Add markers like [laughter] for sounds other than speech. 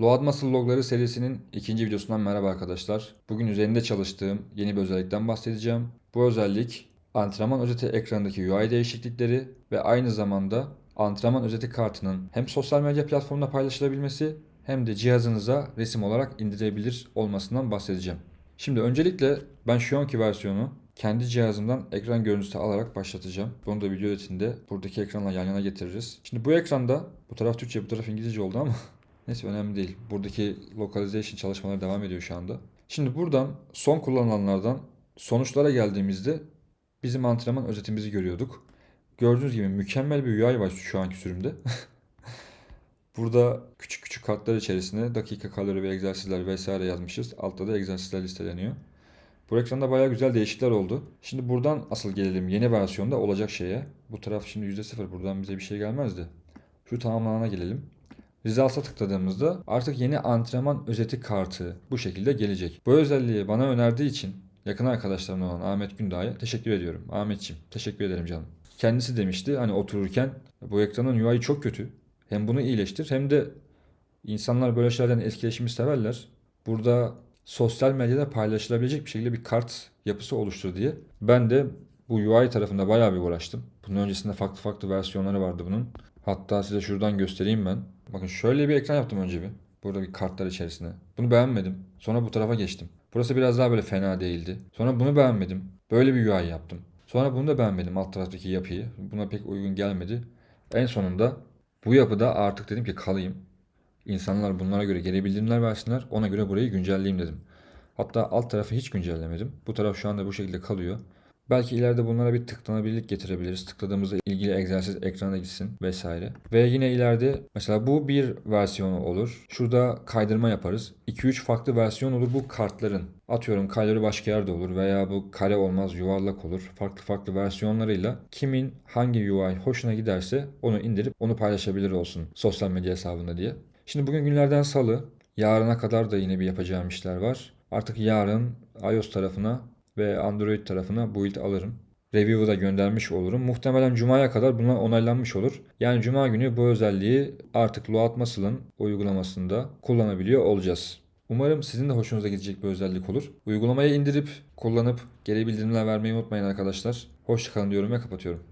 Load Muscle logları serisinin ikinci videosundan merhaba arkadaşlar. Bugün üzerinde çalıştığım yeni bir özellikten bahsedeceğim. Bu özellik antrenman özeti ekranındaki UI değişiklikleri ve aynı zamanda antrenman özeti kartının hem sosyal medya platformunda paylaşılabilmesi hem de cihazınıza resim olarak indirebilir olmasından bahsedeceğim. Şimdi öncelikle ben şu anki versiyonu kendi cihazımdan ekran görüntüsü alarak başlatacağım. Bunu da video özetinde buradaki ekranla yan yana getiririz. Şimdi bu ekranda bu taraf Türkçe bu taraf İngilizce oldu ama [laughs] neyse önemli değil. Buradaki localization çalışmaları devam ediyor şu anda. Şimdi buradan son kullanılanlardan sonuçlara geldiğimizde bizim antrenman özetimizi görüyorduk. Gördüğünüz gibi mükemmel bir UI var şu anki sürümde. [laughs] Burada küçük küçük kartlar içerisine dakika, kalori ve egzersizler vesaire yazmışız. Altta da egzersizler listeleniyor. Bu ekranda bayağı güzel değişiklikler oldu. Şimdi buradan asıl gelelim yeni versiyonda olacak şeye. Bu taraf şimdi %0 buradan bize bir şey gelmezdi. Şu tamamlanana gelelim. Results'a tıkladığımızda artık yeni antrenman özeti kartı bu şekilde gelecek. Bu özelliği bana önerdiği için yakın arkadaşlarım olan Ahmet Gündağ'a teşekkür ediyorum. Ahmetciğim teşekkür ederim canım. Kendisi demişti hani otururken bu ekranın UI çok kötü. Hem bunu iyileştir hem de insanlar böyle şeylerden etkileşimi severler. Burada sosyal medyada paylaşılabilecek bir şekilde bir kart yapısı oluştur diye. Ben de bu UI tarafında bayağı bir uğraştım. Bunun öncesinde farklı farklı versiyonları vardı bunun. Hatta size şuradan göstereyim ben. Bakın şöyle bir ekran yaptım önce bir. Burada bir kartlar içerisine. Bunu beğenmedim. Sonra bu tarafa geçtim. Burası biraz daha böyle fena değildi. Sonra bunu beğenmedim. Böyle bir UI yaptım. Sonra bunu da beğenmedim alt taraftaki yapıyı. Buna pek uygun gelmedi. En sonunda bu yapıda artık dedim ki kalayım. İnsanlar bunlara göre geri bildirimler versinler. Ona göre burayı güncelleyeyim dedim. Hatta alt tarafı hiç güncellemedim. Bu taraf şu anda bu şekilde kalıyor. Belki ileride bunlara bir tıklanabilirlik getirebiliriz. Tıkladığımızda ilgili egzersiz ekrana gitsin vesaire. Ve yine ileride mesela bu bir versiyonu olur. Şurada kaydırma yaparız. 2-3 farklı versiyon olur bu kartların. Atıyorum kalori başka yerde olur veya bu kare olmaz yuvarlak olur. Farklı farklı versiyonlarıyla kimin hangi UI hoşuna giderse onu indirip onu paylaşabilir olsun sosyal medya hesabında diye. Şimdi bugün günlerden salı. Yarına kadar da yine bir yapacağım işler var. Artık yarın iOS tarafına ve Android tarafına build alırım. Review'u da göndermiş olurum. Muhtemelen Cuma'ya kadar bunlar onaylanmış olur. Yani Cuma günü bu özelliği artık Load Muscle'ın uygulamasında kullanabiliyor olacağız. Umarım sizin de hoşunuza gidecek bir özellik olur. Uygulamayı indirip kullanıp geri bildirimler vermeyi unutmayın arkadaşlar. Hoşçakalın diyorum ve kapatıyorum.